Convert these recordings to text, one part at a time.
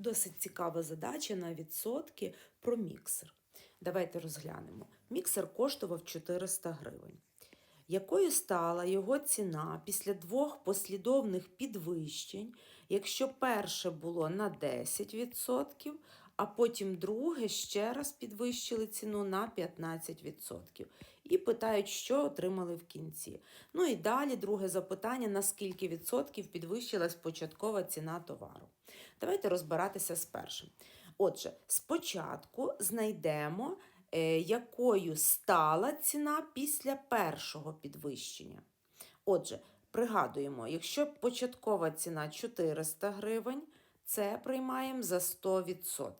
Досить цікава задача на відсотки про міксер. Давайте розглянемо. Міксер коштував 400 гривень. Якою стала його ціна після двох послідовних підвищень, якщо перше було на 10%, а потім друге ще раз підвищили ціну на 15%. І питають, що отримали в кінці. Ну і далі друге запитання: на скільки відсотків підвищилась початкова ціна товару? Давайте розбиратися з першим. Отже, спочатку знайдемо, е, якою стала ціна після першого підвищення. Отже, пригадуємо, якщо початкова ціна 400 гривень, це приймаємо за 100%.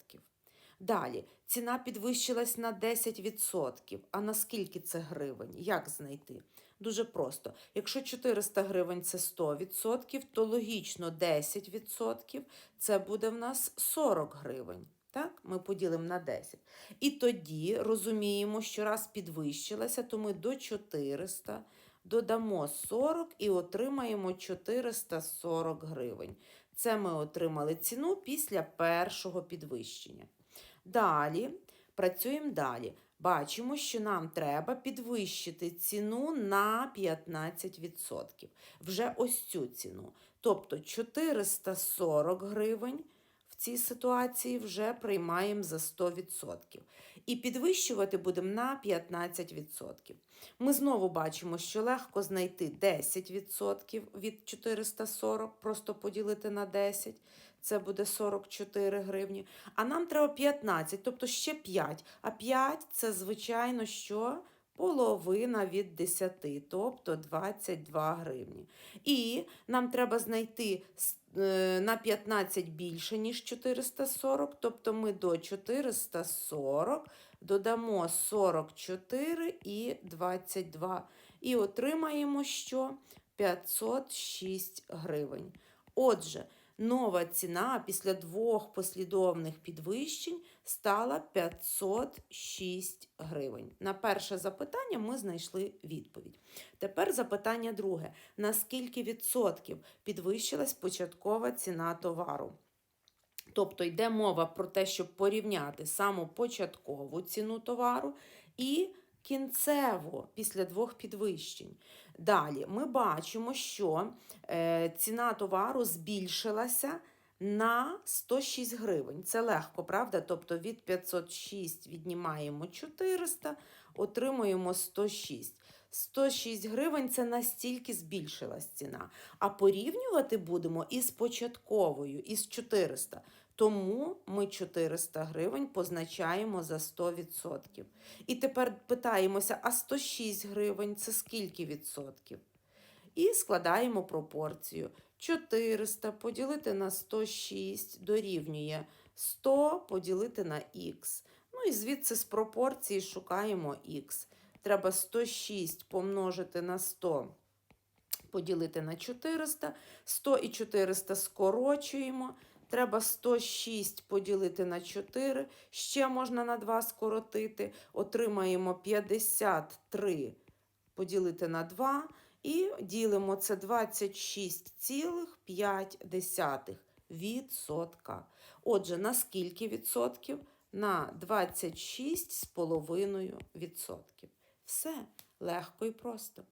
Далі, ціна підвищилась на 10%. А на скільки це гривень? Як знайти? Дуже просто. Якщо 400 гривень це 100%, то логічно 10% це буде в нас 40 гривень. Так, ми поділимо на 10. І тоді розуміємо, що раз підвищилася, то ми до 400 додамо 40 і отримаємо 440 гривень. Це ми отримали ціну після першого підвищення. Далі працюємо далі. Бачимо, що нам треба підвищити ціну на 15%. Вже ось цю ціну. Тобто 440 гривень цій ситуації вже приймаємо за 100%. І підвищувати будемо на 15%. Ми знову бачимо, що легко знайти 10% від 440, просто поділити на 10. Це буде 44 гривні. А нам треба 15, тобто ще 5. А 5 це, звичайно, що половина від 10, тобто 22 гривні. І нам треба знайти е, на 15 більше, ніж 440, тобто ми до 440 додамо 44 і 22. І отримаємо що 506 гривень. Отже, нова ціна після двох послідовних підвищень стала 506 гривень. На перше запитання ми знайшли відповідь. Тепер запитання друге: на скільки відсотків підвищилась початкова ціна товару? Тобто йде мова про те, щоб порівняти саму початкову ціну товару і кінцеву після двох підвищень. Далі ми бачимо, що е, ціна товару збільшилася на 106 гривень. Це легко, правда? Тобто від 506 віднімаємо 400, отримуємо 106. 106 гривень це настільки збільшилась ціна. А порівнювати будемо із початковою, із 400. Тому ми 400 гривень позначаємо за 100%. І тепер питаємося, а 106 гривень це скільки відсотків? І складаємо пропорцію. 400 поділити на 106 дорівнює 100 поділити на х. Ну і звідси з пропорції шукаємо х. Треба 106 помножити на 100 поділити на 400. 100 і 400 скорочуємо. Треба 106 поділити на 4. Ще можна на 2 скоротити. Отримаємо 53 поділити на 2. І ділимо це 26,5 відсотка. Отже, на скільки відсотків? На 26,5 відсотків. Все легко і просто.